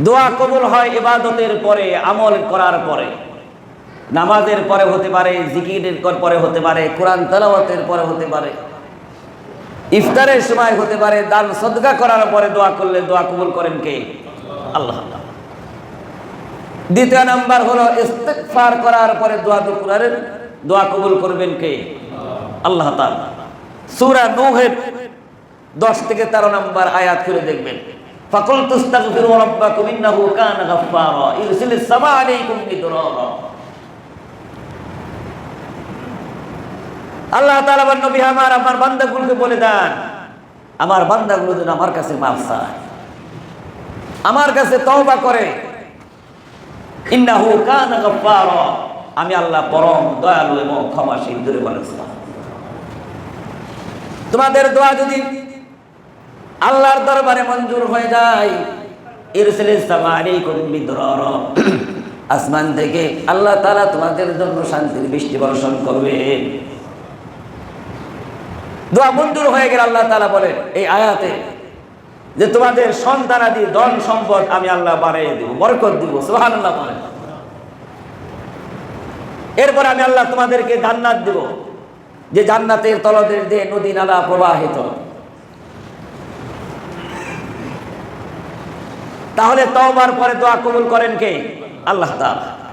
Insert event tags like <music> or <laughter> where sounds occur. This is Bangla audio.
দোয়া কবুল হয় ইবাদতের পরে, আমল করার পরে। নামাজের পরে হতে পারে, জিকিরের কর- পরে হতে পারে, কোরআন তালাওয়াতের পরে হতে পারে। ইফতারের সময় হতে পারে, দান সদকা করার পরে দোয়া করলে দোয়া কবুল করেন কে? আল্লাহ দ্বিতীয় নাম্বার হলো ইস্তেগফার করার পরে দোয়া তো করেন, দোয়া কবুল করবেন কে? আল্লাহ তাআলা। সূরা নূহের 10 থেকে 13 নাম্বার আয়াত করে দেখবেন। আমার বান্দাগুলো যেন আমার কাছে আমার কাছে তওবা করে। আমি আল্লাহ পরম দয়ালু এবং ক্ষমাশীল, দূরে বলেছিলাম। তোমাদের দোয়া যদি আল্লাহর দরবারে মঞ্জুর হয়ে যায়। মিদরারা <clears throat> আসমান থেকে আল্লাহ তাআলা তোমাদের জন্য শান্তির বৃষ্টি বর্ষণ করবেন দোয়া মঞ্জুর হয়ে গেলে আল্লাহ তাআলা বলে, এই আয়াতে যে তোমাদের সন্তানাদি ধন সম্পদ আমি আল্লাহ বাড়িয়ে দিব, বরকত দিব। সুবহানাল্লাহ বলেন। এরপর আমি আল্লাহ তোমাদেরকে জান্নাত দেব, যে জান্নাতের তলদের দিয়ে নদী নালা প্রবাহিত। তাহলে তওবার পরে দোয়া কবুল করেন কে? আল্লাহ তাআলা।